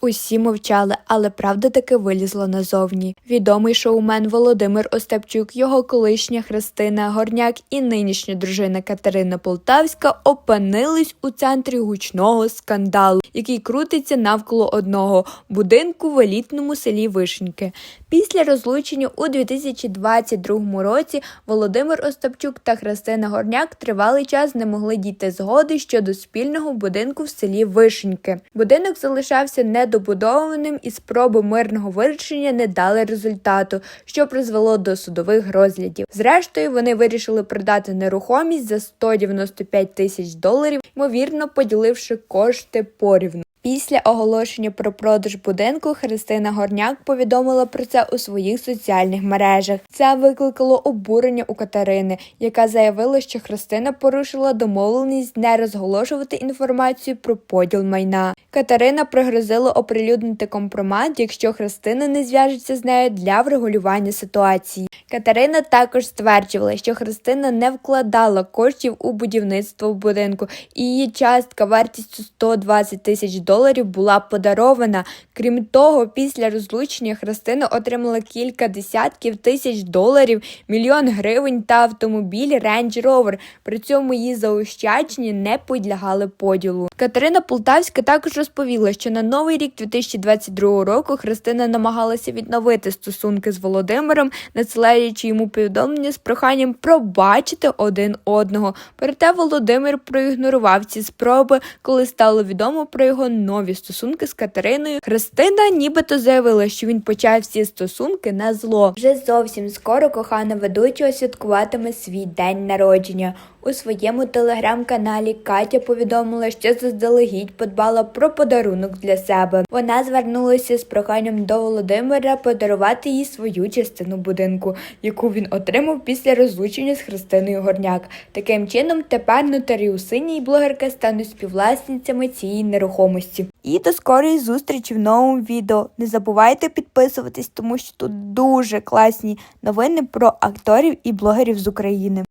Усі мовчали, але правда таки вилізла назовні. Відомий шоумен Володимир Остапчук, його колишня Христина Горняк і нинішня дружина Катерина Полтавська опинились у центрі гучного скандалу, який крутиться навколо одного будинку в елітному селі Вишеньки. Після розлучення у 2022 році Володимир Остапчук та Христина Горняк тривалий час не могли дійти згоди щодо спільного будинку в селі Вишеньки. Будинок залишався недобудованим і спроби мирного вирішення не дали результату, що призвело до судових розглядів. Зрештою, вони вирішили продати нерухомість за 195 тисяч доларів, ймовірно поділивши кошти порівну. Після оголошення про продаж будинку Христина Горняк повідомила про це у своїх соціальних мережах. Це викликало обурення у Катерини, яка заявила, що Христина порушила домовленість не розголошувати інформацію про поділ майна. Катерина пригрозила оприлюднити компромат, якщо Христина не зв'яжеться з нею для врегулювання ситуації. Катерина також стверджувала, що Христина не вкладала коштів у будівництво будинку, і її частка вартістю 120 тисяч доларів була подарована. Крім того, після розлучення Христина отримала кілька десятків тисяч доларів, мільйон гривень та автомобіль Range Rover. При цьому її заощадження не підлягали поділу. Катерина Полтавська також розповіла, що на новий рік 2022 року Христина намагалася відновити стосунки з Володимиром, надсилаючи йому повідомлення з проханням пробачити один одного. Проте Володимир проігнорував ці спроби, коли стало відомо про його нові стосунки з Катериною. Христина нібито заявила, що він почав всі стосунки на зло. Вже зовсім скоро кохана ведучого святкуватиме свій день народження. У своєму телеграм-каналі Катя повідомила, що заздалегідь подбала про подарунок для себе. Вона звернулася з проханням до Володимира подарувати їй свою частину будинку, яку він отримав після розлучення з Христиною Горняк. Таким чином, тепер нотаріусині і блогерка стануть співвласницями цієї нерухомості. І до скорої зустрічі в новому відео. Не забувайте підписуватись, тому що тут дуже класні новини про акторів і блогерів з України.